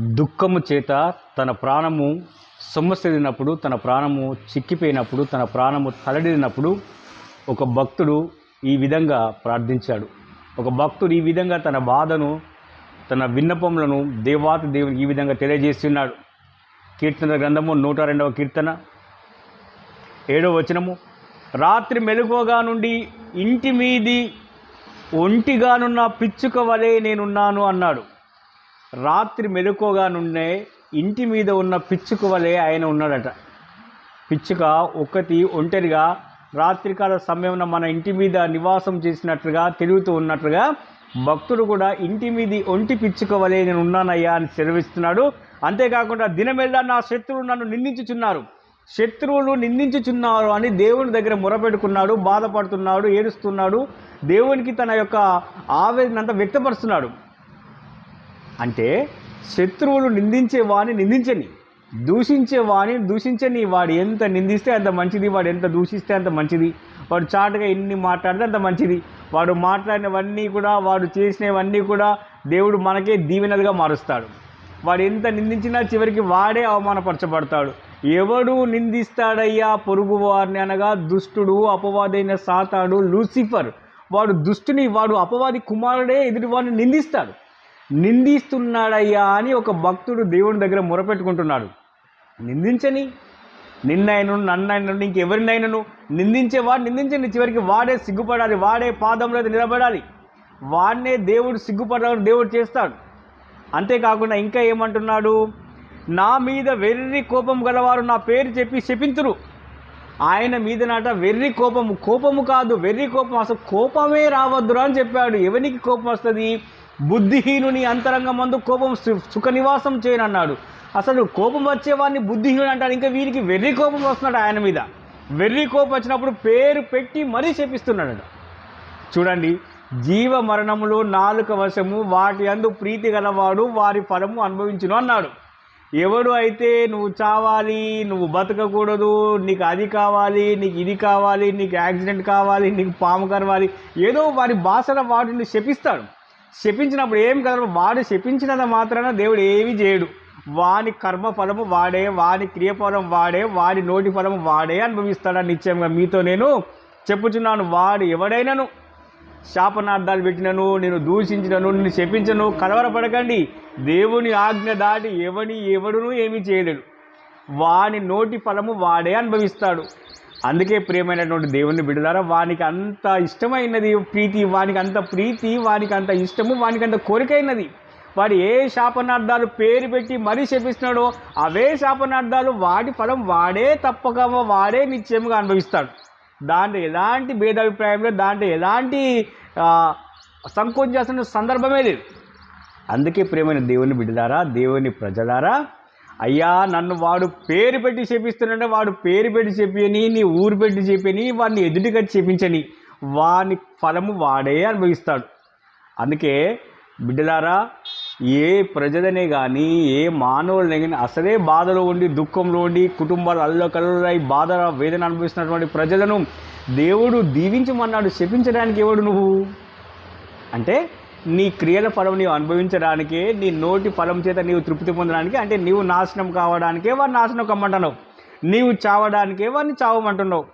దుఃఖము చేత తన ప్రాణము సొమ్మసిరినప్పుడు తన ప్రాణము చిక్కిపోయినప్పుడు తన ప్రాణము తలడినప్పుడు ఒక భక్తుడు ఈ విధంగా ప్రార్థించాడు. ఒక భక్తుడు ఈ విధంగా తన బాధను తన విన్నపములను దేవాతి దేవునికి ఈ విధంగా తెలియజేస్తున్నాడు. కీర్తన గ్రంథము నూట రెండవ కీర్తన ఏడవ వచనము. రాత్రి మెలుకోగా నుండి ఇంటి మీది ఒంటిగానున్న పిచ్చుక వలె నేనున్నాను అన్నాడు. రాత్రి మెలుకోగా నుండే ఇంటి మీద ఉన్న పిచ్చుక వలె ఆయన ఉన్నాడట. పిచ్చుక ఒక్కటి ఒంటరిగా రాత్రికాల సమయంలో మన ఇంటి మీద నివాసం చేసినట్లుగా తిరుగుతూ ఉన్నట్లుగా భక్తుడు కూడా ఇంటి మీది ఒంటి పిచ్చుక వలె నేను ఉన్నానయ్యా అని సెలవిస్తున్నాడు. అంతేకాకుండా దినమెల్లా నా శత్రువులు నన్ను నిందించుచున్నారు. శత్రువులు నిందించుచున్నారు అని దేవుని దగ్గర మొరపెట్టుకున్నాడు బాధపడుతున్నాడు ఏడుస్తున్నాడు. దేవునికి తన యొక్క ఆవేదన అంతా వ్యక్తపరుస్తున్నాడు. అంటే శత్రువులు నిందించే వాడిని నిందించని దూషించే వాడిని దూషించని వాడు ఎంత నిందిస్తే అంత మంచిది వాడు ఎంత దూషిస్తే అంత మంచిది. వాడు చాటుగా ఎన్ని మాట్లాడితే అంత మంచిది. వాడు మాట్లాడినవన్నీ కూడా వాడు చేసినవన్నీ కూడా దేవుడు మనకే దీవెనదిగా మారుస్తాడు. వాడు ఎంత నిందించినా చివరికి వాడే అవమానపరచబడతాడు. ఎవడు నిందిస్తాడయ్యా పొరుగు వారిని అనగా దుష్టుడు అపవాదైన సాతాడు లూసిఫర్. వాడు దుష్టుని వాడు అపవాది కుమారుడే ఎదుటి వాడిని నిందిస్తాడు. నిందిస్తున్నాడయ్యా అని ఒక భక్తుడు దేవుని దగ్గర మొరపెట్టుకుంటున్నాడు. నిందించని నిన్నైను నన్నైను ఇంకెవరినైనాను నిందించేవాడు నిందించండి. చివరికి వాడే సిగ్గుపడాలి వాడే పాదంలో నిలబడాలి. వాడినే దేవుడు సిగ్గుపడాలని దేవుడు చేస్తాడు. అంతేకాకుండా ఇంకా ఏమంటున్నాడు? నా మీద వెర్రి కోపం గలవారు నా పేరు చెప్పి శపింతురు. ఆయన మీద నాట వెర్రి కోపము. కోపము కాదు వెర్రి కోపం. అసలు కోపమే రావద్దురా అని చెప్పాడు. ఎవరికి కోపం వస్తుంది? బుద్ధిహీనుని అంతరంగం మందు కోపం సు- సుఖ నివాసం చేయనన్నాడు. అసలు కోపం వచ్చేవాడిని బుద్ధిహీనుడు అంటాడు. ఇంకా వీరికి వెర్రి కోపం వస్తున్నాడు ఆయన మీద. వెర్రి కోపం వచ్చినప్పుడు పేరు పెట్టి మరీ శపిస్తున్నాడు చూడండి జీవ మరణములో నాలుక వశము వాటి అందు ప్రీతి గలవాడు వారి ఫలము అనుభవించును అన్నాడు. ఎవడు అయితే నువ్వు చావాలి నువ్వు బతకకూడదు నీకు అది కావాలి నీకు ఇది కావాలి నీకు యాక్సిడెంట్ కావాలి నీకు పాము కరవాలి ఏదో వారి భాషల వాటిని శపిస్తాడు. శపించినప్పుడు ఏం కదా వాడు శపించినంత మాత్రాన దేవుడు ఏమీ చేయడు. వాని కర్మ ఫలము వాడే వాని క్రియఫలం వాడే వాడి నోటి ఫలము వాడే అనుభవిస్తాడని నిశ్చయంగా మీతో నేను చెప్పుచున్నాను. వాడు ఎవడైనాను? శాపనార్థాలు పెట్టినను నేను దూషించినను నిన్ను శపించను కలవరపడకండి. దేవుని ఆజ్ఞ దాటి ఎవని ఎవడును ఏమీ చేయలేడు. వాని నోటి ఫలము వాడే అనుభవిస్తాడు. అందుకే ప్రియమైనటువంటి దేవుని బిడ్డలారా వానికి అంత ఇష్టమైనది ప్రీతి వానికి అంత ప్రీతి వానికి అంత ఇష్టము వానికి అంత కోరికైనది వాడు ఏ శాపనార్థాలు పేరు పెట్టి మరీ శపిస్తున్నాడో అవే శాపనార్థాలు వాడి ఫలం వాడే తప్పక వాడే నిత్యముగా అనుభవిస్తాడు. దాంట్లో ఎలాంటి భేదాభిప్రాయంలో దాంట్లో ఎలాంటి ఆ, సంకోచించాల్సిన సందర్భమే లేదు. అందుకే ప్రేమైన దేవుని బిడ్డలారా దేవుని ప్రజలారా అయ్యా నన్ను వాడు పేరు పెట్టి చేపిస్తున్నాడే వాడు పేరు పెట్టి చెప్పని నీ ఊరు పెట్టి చెప్పని వాడిని ఎదుటిగా చేపించని వాని ఫలము వాడే అనుభవిస్తాడు. అందుకే బిడ్డలారా ఏ ప్రజలనే కానీ ఏ మానవులనే కానీ అసలే బాధలో ఉండి దుఃఖంలో ఉండి కుటుంబాలు అల్లకల్లై బాధ వేదన అనుభవిస్తున్నటువంటి ప్రజలను దేవుడు దీవించమన్నాడు శపించడానికి ఎవడు నువ్వు? అంటే నీ క్రియల ఫలం నీవు అనుభవించడానికే నీ నోటి ఫలం చేత నీవు తృప్తి పొందడానికి అంటే నీవు నాశనం కావడానికే వాడు నాశనం కమ్మంటున్నావు. నీవు చావడానికే వారిని చావమంటున్నావు.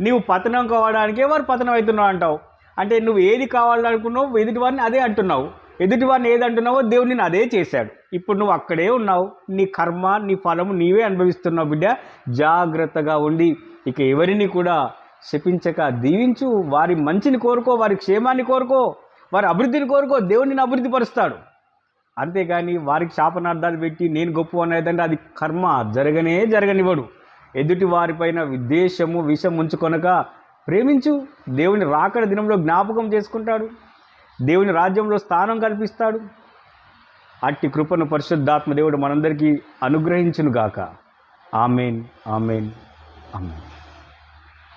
నీవు పతనం కావడానికే వారు పతనం అవుతున్నావు అంటావు. అంటే నువ్వు ఏది కావాలనుకున్నావు ఎదుటి వారిని అదే అంటున్నావు. ఎదుటి వారిని ఏది అంటున్నావో దేవుడు నేను అదే చేశాడు. ఇప్పుడు నువ్వు అక్కడే ఉన్నావు. నీ కర్మ నీ ఫలము నీవే అనుభవిస్తున్నావు బిడ్డ. జాగ్రత్తగా ఉండి ఇక ఎవరిని కూడా శపించక దీవించు. వారి మంచిని కోరుకో వారి క్షేమాన్ని కోరుకో. వారి అభివృద్ధిని కోరుకో దేవుడిని అభివృద్ధి పరుస్తాడు అంతేగాని వారికి శాపనార్థాలు పెట్టి నేను గొప్ప అనేదంటే అది కర్మ జరగనే జరగనివ్వడు. ఎదుటి వారిపైన విద్వేషము విషం ఉంచుకొనక ప్రేమించు. దేవుని రాకడ దినంలో జ్ఞాపకం చేసుకుంటాడు. దేవుని రాజ్యంలో స్థానం కల్పిస్తాడు. అట్టి కృపను పరిశుద్ధాత్మ దేవుడు మనందరికీ అనుగ్రహించునుగాక. Amen amen amen.